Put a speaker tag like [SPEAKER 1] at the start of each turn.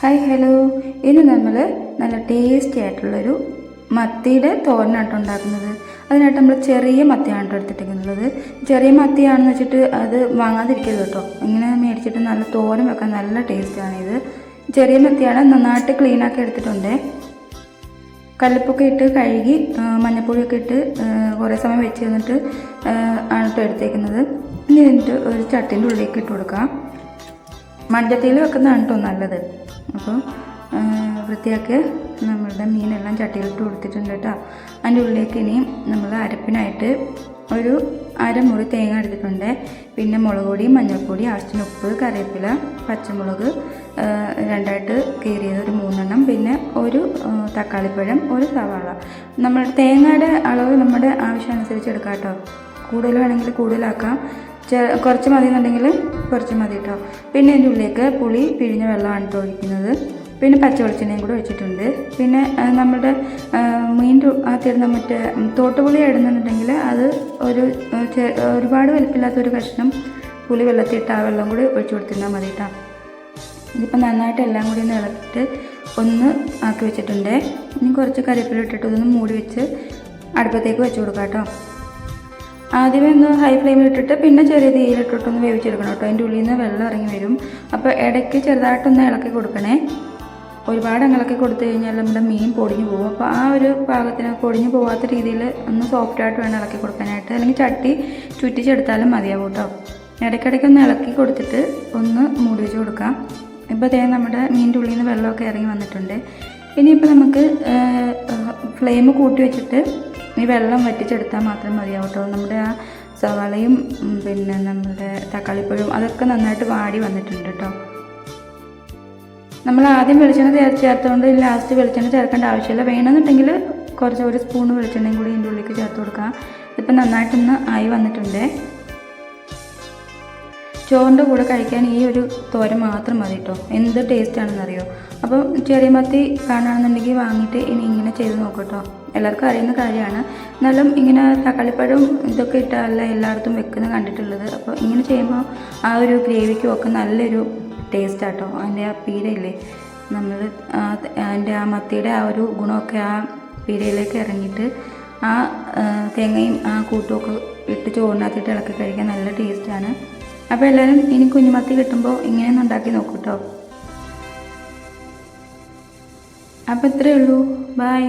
[SPEAKER 1] Hi hello ഇന്ന് നമ്മൾ നല്ല ടേസ്റ്റി ആയിട്ടുള്ളൊരു മത്തിയുടെ തോരനായിട്ട് ഉണ്ടാക്കുന്നത്. അതിനായിട്ട് നമ്മൾ ചെറിയ മത്തിയാണ് എടുത്തിട്ടിരിക്കുന്നത്. ചെറിയ മത്തിയാണെന്ന് വെച്ചിട്ട് അത് വാങ്ങാതിരിക്കരുത് കേട്ടോ. ഇങ്ങനെ മേടിച്ചിട്ട് നല്ല തോരൻ വെക്കാൻ നല്ല ടേസ്റ്റാണ് ഇത് ചെറിയ മത്തിയാണ് നന്നായിട്ട് ക്ലീൻ ആക്കി എടുത്തിട്ടുണ്ട്. കല്ലുപ്പൊക്കെ ഇട്ട് കഴുകി മഞ്ഞപ്പൊടിയൊക്കെ ഇട്ട് കുറേ സമയം വെച്ച് തന്നിട്ട് ആണ് എടുത്തേക്കുന്നത്. ഇനി എന്നിട്ട് ഒരു ചട്ടിന്റെ ഉള്ളിലേക്ക് ഇട്ട് കൊടുക്കാം. മൺചട്ടിയിൽ വെക്കുന്നതാണ് കേട്ടോ നല്ലത്. അപ്പോൾ വൃത്തിയാക്കി നമ്മളുടെ മീനെല്ലാം ചട്ടിയിലിട്ട് കൊടുത്തിട്ടുണ്ട് കേട്ടോ അതിന്റെ ഉള്ളിലേക്ക് ഇനി നമ്മൾ അരപ്പിനായിട്ട് ഒരു അരമുറി തേങ്ങ എടുത്തിട്ടുണ്ട്. പിന്നെ മുളക് പൊടി മഞ്ഞൾപ്പൊടി ആവശ്യത്തിന് ഉപ്പ് കറിവേപ്പില പച്ചമുളക് രണ്ടായിട്ട് കീറിയത് ഒരു മൂന്നെണ്ണം. പിന്നെ ഒരു തക്കാളിപ്പഴം ഒരു സവാള. നമ്മൾ തേങ്ങയുടെ അളവ് നമ്മുടെ ആവശ്യമനുസരിച്ച് എടുക്കാം കേട്ടോ കൂടുതൽ കൂടുതലാക്കാം. കുറച്ച് മതി എന്നുണ്ടെങ്കിൽ കുറച്ച് മതി കേട്ടോ. പിന്നെ അതിന്റെ ഉള്ളിലേക്ക് പുളി പിഴിഞ്ഞ വെള്ളമാണ് കേട്ടോ ഒഴിക്കുന്നത്. പിന്നെ പച്ച വെളിച്ചെണ്ണയും കൂടെ ഒഴിച്ചിട്ടുണ്ട്. പിന്നെ നമ്മുടെ മീൻ അകത്തിടുന്ന മറ്റേ തോട്ടുപുളി ഇടുന്നുണ്ടെങ്കിൽ അത് ഒരു ഒരുപാട് വലിപ്പില്ലാത്ത ഒരു കഷ്ണം പുളി വെള്ളത്തിട്ട് ആ വെള്ളം കൂടി ഒഴിച്ചു കൊടുത്തിരുന്നാൽ മതി കേട്ടോ. ഇതിപ്പോൾ നന്നായിട്ട് എല്ലാം കൂടി ഒന്ന് ഇളക്കിയിട്ട് ഒന്ന് ആക്കി വെച്ചിട്ടുണ്ട്. ഇനി കുറച്ച് കറിവേപ്പില ഇട്ടിട്ട് ഇതൊന്ന് മൂടി വെച്ച് അടുപ്പത്തേക്ക് വെച്ച് കൊടുക്കാം കേട്ടോ. ആദ്യമേ ഒന്ന് ഹൈ ഫ്ലെയിമിൽ ഇട്ടിട്ട് പിന്നെ ചെറിയ തീയിലിട്ടിട്ടൊന്ന് വേവിച്ചെടുക്കണം കേട്ടോ. അതിന്റെ ഉള്ളിൽ നിന്ന് വെള്ളം ഇറങ്ങി വരും. അപ്പോൾ ഇടയ്ക്ക് ചെറുതായിട്ടൊന്ന് ഇളക്കി കൊടുക്കണേ. ഒരുപാട് ഇളക്കി കൊടുത്തു കഴിഞ്ഞാൽ നമ്മുടെ മീൻ പൊടിഞ്ഞു പോകും. അപ്പോൾ ആ ഒരു പാകത്തിന് പൊടിഞ്ഞു പോകാത്ത രീതിയിൽ ഒന്ന് സോഫ്റ്റായിട്ട് വേണം ഇളക്കി കൊടുക്കാനായിട്ട്. അല്ലെങ്കിൽ ചട്ടി ചുറ്റിച്ചെടുത്താലും മതിയാവും കേട്ടോ. ഇടയ്ക്കിടയ്ക്ക് ഒന്ന് ഇളക്കി കൊടുത്തിട്ട് ഒന്ന് മൂടി വെച്ച് കൊടുക്കാം. ഇപ്പോൾ തേ നമ്മുടെ മീനിന്റെ ഉള്ളിൽ നിന്ന് വെള്ളമൊക്കെ ഇറങ്ങി വന്നിട്ടുണ്ട്. ഇനിയിപ്പോൾ നമുക്ക് ഫ്ലെയിം കൂട്ടി വെച്ചിട്ട് ഈ വെള്ളം വറ്റിച്ചെടുത്താൽ മാത്രം മതിയാവും കേട്ടോ. നമ്മുടെ ആ സവാളയും പിന്നെ നമ്മുടെ തക്കാളിപ്പഴവും അതൊക്കെ നന്നായിട്ട് വാടി വന്നിട്ടുണ്ട് കേട്ടോ. നമ്മൾ ആദ്യം വെളിച്ചെണ്ണ ചേർ ചേർത്തുകൊണ്ട് ലാസ്റ്റ് വെളിച്ചെണ്ണ ചേർക്കേണ്ട ആവശ്യമില്ല. വേണമെന്നുണ്ടെങ്കിൽ കുറച്ച് ഒരു സ്പൂൺ വെളിച്ചെണ്ണയും കൂടി ഇതിന്റെ ഉള്ളിലേക്ക് ചേർത്ത് കൊടുക്കാം. ഇപ്പം നന്നായിട്ടൊന്ന് ആയി വന്നിട്ടുണ്ട്. ചോറിന്റെ കൂടെ കഴിക്കാൻ ഈ ഒരു തോരൻ മാത്രം മതി കേട്ടോ എന്ത് ടേസ്റ്റ് ആണെന്നറിയോ? അപ്പോൾ ചെറിയ മത്തി കാണുകയാണെന്നുണ്ടെങ്കിൽ വാങ്ങിയിട്ട് ഇനി ഇങ്ങനെ ചെയ്ത് നോക്കട്ടോ എല്ലാവർക്കും അറിയുന്ന കാര്യമാണ്. എന്നാലും ഇങ്ങനെ തക്കാളിപ്പഴം ഇതൊക്കെ ഇട്ടല്ല എല്ലായിടത്തും വെക്കുന്ന കണ്ടിട്ടുള്ളത്. അപ്പോൾ ഇങ്ങനെ ചെയ്യുമ്പോൾ ആ ഒരു ഗ്രേവിക്കും ഒക്കെ നല്ലൊരു ടേസ്റ്റ് ആട്ടോ അതിന്റെ ആ പീരയില്ലേ? നമ്മൾ അതിന്റെ ആ മത്തിയുടെ ആ ഒരു ഗുണമൊക്കെ ആ പീരയിലേക്ക് ഇറങ്ങിയിട്ട് ആ, തേങ്ങയും ആ കൂട്ടുമൊക്കെ ഇട്ട് ചോറിനകത്തിട്ട് ഇളക്കി കഴിക്കാൻ നല്ല ടേസ്റ്റാണ് അപ്പോൾ എല്ലാവരും ഇനി കുഞ്ഞുമത്തി കിട്ടുമ്പോൾ ഇങ്ങനെയൊന്ന് ഉണ്ടാക്കി നോക്കൂ കേട്ടോ അപ്പോൾ ഇത്രയേ ഉള്ളൂ. ബായ്